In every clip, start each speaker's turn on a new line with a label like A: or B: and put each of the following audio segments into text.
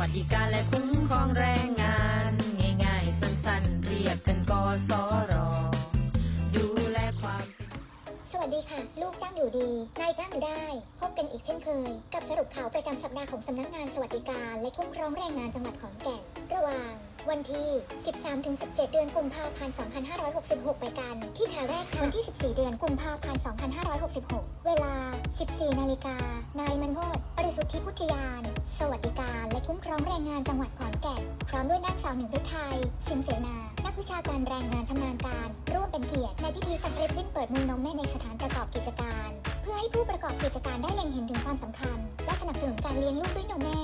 A: วัสดิการและคุ้มครองแรงงาน ง่ายๆ สั้นๆ เรียกกันกสรดูแลความ
B: สวัสดีค่ะ ลูกจ้างอยู่ดี นายจ้างอยู่ได้ พบกันอีกเช่นเคย กับสรุปข่าวประจำสัปดาห์ของสำนักงานสวัสดิการ และคุ้มครองแรงงานจังหวัดขอนแก่น ระหว่าง วันที่ 13-17 เดือนกุมภาพันธ์ 2566 ไปกัน ที่แถวแรกค่ะวันที่ 14 เดือนกุมภาพันธ์ 2566 เวลา 14 นาฬิกา นายมันโฮดบริสุทธิพุทธยาน สวัสดิการและคุ้มครองแรงงานจังหวัดขอนแก่น พร้อมด้วยนางสาวหนึ่งฤทัยสิงเสนา นักวิชาการแรงงานชำนาญการ ร่วมเป็นเกียรติในพิธีตัดริบบิ้นเปิดมือนมแม่ในสถานประกอบกิจการ เพื่อให้ผู้ประกอบกิจการได้เล็งเห็นถึงความสำคัญ และสนับสนุนการเลี้ยงลูกด้วยนมแม่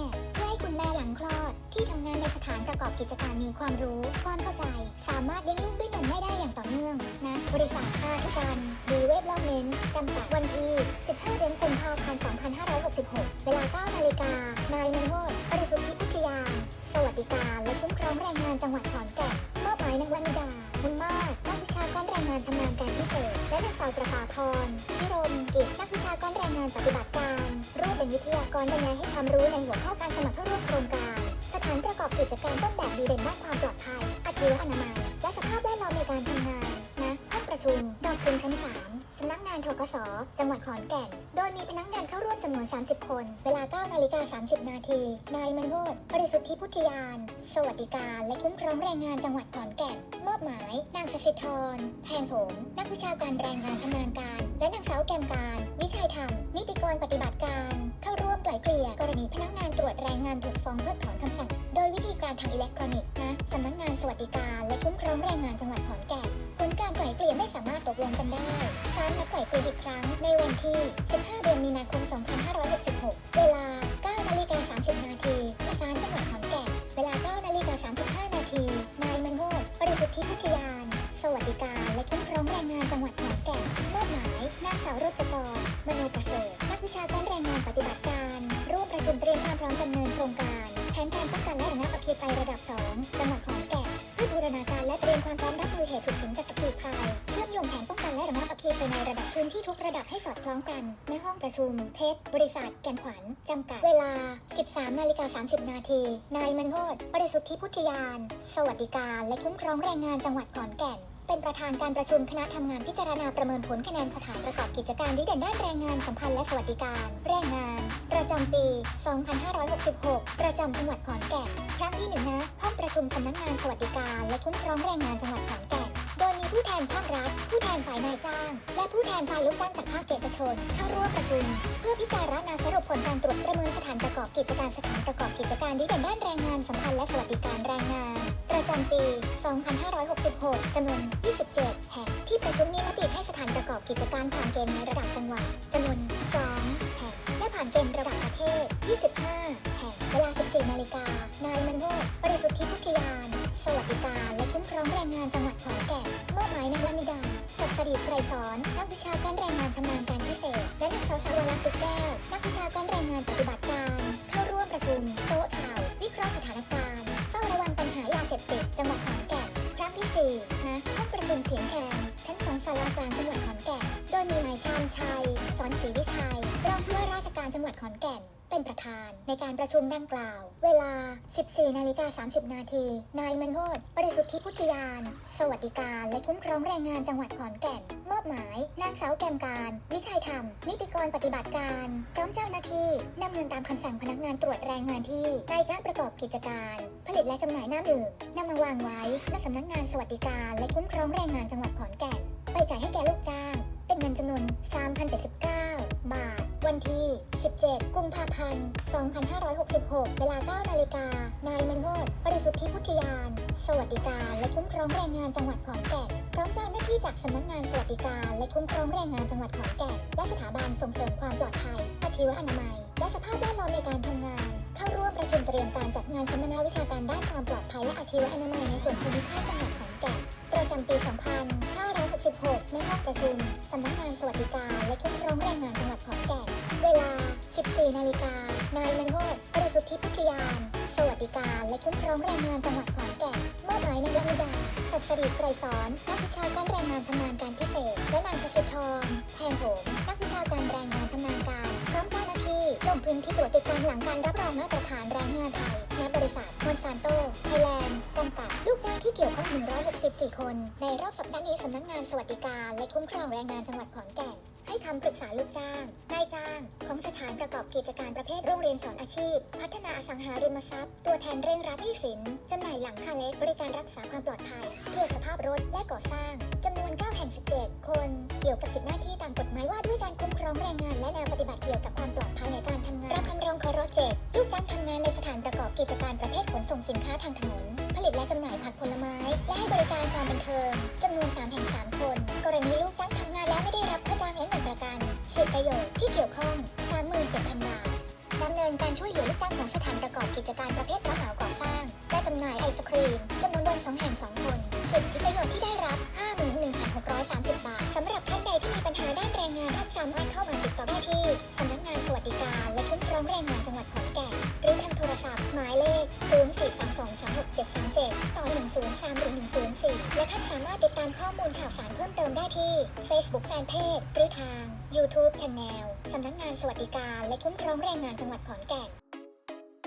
B: คุณแม่หลังคลอด ที่ทำงานในสถานประกอบกิจการมีความรู้ ความเข้าใจ สามารถเลี้ยงลูกด้วยนมแม่ได้อย่างต่อเนื่องนะ บริษัทอาธิการดีเวทลอมเมนต์จำกัดวันที่ 15 เดือนกุมภาพันธ์ 2566 เวลา 9 นาฬิกานายนโฮดบริสุทธิพุทธยานสวัสดิการและคุ้มครองแรงงานจังหวัดขอนแก่นมอบหมายนางวนิดาบุญมากนักวิชาการแรงงานชำนาญการพิเศษและนางสาวประภาพรพิรมกิจนักวิชาการแรงงานปฏิบัติการ เป็นวิทยากรบรรยายให้ความรู้ในหัวข้อการสมัครเข้าร่วมโครงการ สถานประกอบกิจการต้นแบบดีเด่นด้านความปลอดภัยอาชีวอนามัยและสภาพแวดล้อมในการทำงาน ประชุมดอกคุณชั้น 3 สำนักงานทกส จังหวัดขอนแก่น โดยมีพนักงานเข้าร่วมจำนวน 30 คน เวลา9นาฬิกา30 นาที นายมันโฮดบริสุทธิพุทธยาน สวัสดิการและคุ้มครองแรงงานจังหวัดขอนแก่น มอบหมาย นางสสิธร แพงโสม นักวิชาการแรงงานชำนาญการ และนางสาวแกมการ วิชัยธรรม นิติกรปฏิบัติการ เข้าร่วมไกล่เกลี่ยกรณีพนักงานตรวจแรงงานถูกฟ้องเพิกถอนคำสั่ง โดยวิธีการทางอิเล็กทรอนิกส์นะสำนักงานสวัสดิการและคุ้มครองแรงงานจังหวัดขอนแก่น การไกล่เกลี่ยไม่สามารถตกลงกันได้ศาลนัดไกล่เกลี่ยอีกครั้งในวันที่ 15 เดือนมีนาคม 2566 เวลา 9 นาฬิกา 30 นาทีศาลจังหวัดขอนแก่น เวลา 9 นาฬิกา 35 นาที นายมันโฮดบริสุทธิพุทธยาน สวัสดิการและคุ้มครองแรงงานจังหวัดขอนแก่นมอบหมายนางสาวรจกรมโนประเสริฐนักวิชาการแรงงานปฏิบัติการ ร่วมประชุมเตรียมความพร้อมดำเนินโครงการแผนการป้องกันและระงับอัคคีภัยระดับ 2 จังหวัดขอนแก่นเพื่อบูรณาการและเตรียมความพร้อมรับมือเหตุฉุกเฉินจาก ในระดับพื้นที่ทุกระดับให้สอดคล้องกันในห้องประชุม เทสบริษัท แก่นขวัญจำกัด เวลา 13 นาฬิกา 30 นาที นายมันโฮดบริสุทธิพุทธยาน สวัสดิการและคุ้มครองแรงงานจังหวัดขอนแก่น เป็นประธานการประชุมคณะทำงานพิจารณาประเมินผลคะแนนสถานประกอบกิจการดีเด่นด้านแรงงานสัมพันธ์และสวัสดิการ แรงงาน ประจำปี 2566 ประจำจังหวัดขอนแก่น ครั้งที่หนึ่งนะ ห้องประชุมสำนักงานสวัสดิการ และคุ้มครองแรงงานจังหวัดขอนแก่น ผู้แทนภาครัฐ ผู้แทนฝ่ายนายจ้าง และผู้แทนฝ่ายลูกจ้างจากภาคเอกชน เข้าร่วมประชุม เพื่อพิจารณาสรุปผลการตรวจประเมินสถานประกอบกิจการสถานประกอบกิจการดีเด่นด้านแรงงานสัมพันธ์และสวัสดิการแรงงาน ประจำปี 2566จำนวน 27 แห่งที่ประชุมมีมติให้สถานประกอบกิจการผ่านเกณฑ์ในระดับจังหวัดจำนวน 2 แห่งและผ่านเกณฑ์ระดับประเทศ 25 แห่งเวลา 14 นาฬิกานายมันโฮดบริสุทธิพุทธยาน นางวนิดาศักดิ์สดีไกรสอนนักวิชาการแรงงานชำนาญการพิเศษ และนางสาวสาวรักษ์ตุกแก้ว นักวิชาการแรงงานปฏิบัติการ เข้าร่วมประชุม โต๊ะข่าว วิเคราะห์สถานการณ์ เฝ้าระวังปัญหายาเสพติดจังหวัดขอนแก่น ครั้งที่ 4 นะห้องประชุมเสียงแทนชั้นสองศาลากลางจังหวัดขอนแก่น โดยมีนายชาญชัย สอนศรีวิ ขอนแก่น เป็นประธานในการประชุมดังกล่าว เวลา 14 นาฬิกา 30 นาที นายมันโฮดบริสุทธิพุทธยาน สวัสดิการและคุ้มครองแรงงานจังหวัดขอนแก่น มอบหมาย นางสาวแกมการ วิชัยธรรม นิติกรปฏิบัติการพร้อมเจ้าหน้าที่ดำเนินตามคำสั่งพนักงานตรวจแรงงานที่นายจ้างประกอบกิจการ ผลิตและจำหน่ายน้ำดื่มนำมาวางไว้ณสำนักงานสวัสดิการและคุ้มครองแรงงานจังหวัดขอนแก่น ไปจ่ายให้แก่ลูกจ้าง เป็นเงินจำนวน3,079 วันที่ 17 กุมภาพันธ์ 2566 เวลา 9 นาฬิกา นายมันโฮดบริสุทธิพุทธยาน สวัสดิการและคุ้มครองแรงงานจังหวัดขอนแก่น พร้อมเจ้าหน้าที่จากสำนักงานสวัสดิการและคุ้มครองแรงงานจังหวัดขอนแก่น และสถาบันส่งเสริมความปลอดภัย อาชีวอนามัย และสภาพแวดล้อมในการทำงาน เข้าร่วมประชุมเตรียมการจัดงานสัมมนาวิชาการด้านความปลอดภัยและอาชีวอนามัยในส่วนภูมิภาคจังหวัดขอนแก่น ประจำปี 2566 ในห้องประชุมสำนักงานสวัสดิการและคุ้มครองแรงงานจังหวัดขอนแก่น 14นาฬิกานายมันโงดประสุทธิพิทยาน สวัสดิการและคุ้มครองแรงงานจังหวัดขอนแก่นเมื่อหมายในวัวนิดาศักดิ์ริไกรสอนนักวิชาการแรงงานชำนาญการพิเศษ และนางเกิตรทองแทนโหมนักวิชาการแรงงานชำนาญการพร้อมเจ้าหน้าที่ลงพื้นที่ตรวจติดตามหลังการรับรองมาตรฐานแรงงานไทยณบริษัทมอนซานโตไทยแลนด์จำกัดลูกจ้างที่เกี่ยวข้อง 164 คน ในรอบสัปดาห์นี้สำนักงานสวัสดิการและคุ้มครองแรงงานจังหวัดขอนแก่น ให้คำปรึกษาลูกจ้าง นายจ้าง ของสถานประกอบกิจการประเภทโรงเรียนสอนอาชีพ พัฒนาอสังหาริมทรัพย์ ตัวแทนเร่งรัดหนี้สินจำหน่ายหลังคาเล็กบริการรักษาความปลอดภัยตรวจสภาพรถและก่อสร้างจำนวน 9 แห่ง 17 คน เกี่ยวกับสิทธิหน้าที่ตามกฎหมายว่าด้วยการคุ้มครองแรงงานและแนวปฏิบัติเกี่ยวกับความปลอดภัยในการทำงานรับคำร้องขอร้อเจ็ดลูกจ้างทำงานในสถานประกอบกิจการประเภทขนส่งสินค้าท ประโยชน์ที่เกี่ยวข้อง37,000 บาทดำเนินการช่วยเหลือลูกจ้างของสถานประกอบกิจการประเภทรับเหมาก่อสร้าง และจำหน่ายไอศครีมจำนวนวัน2แห่ง2คนสิทธิประโยชน์ที่ได้รับ 030104 และท่านสามารถติดตามข้อมูลข่าวสารเพิ่มเติมได้ที่ Facebook Fanpage หรือทาง YouTube Channel สำนักงานสวัสดิการและคุ้มครองแรงงานจังหวัดขอนแก่น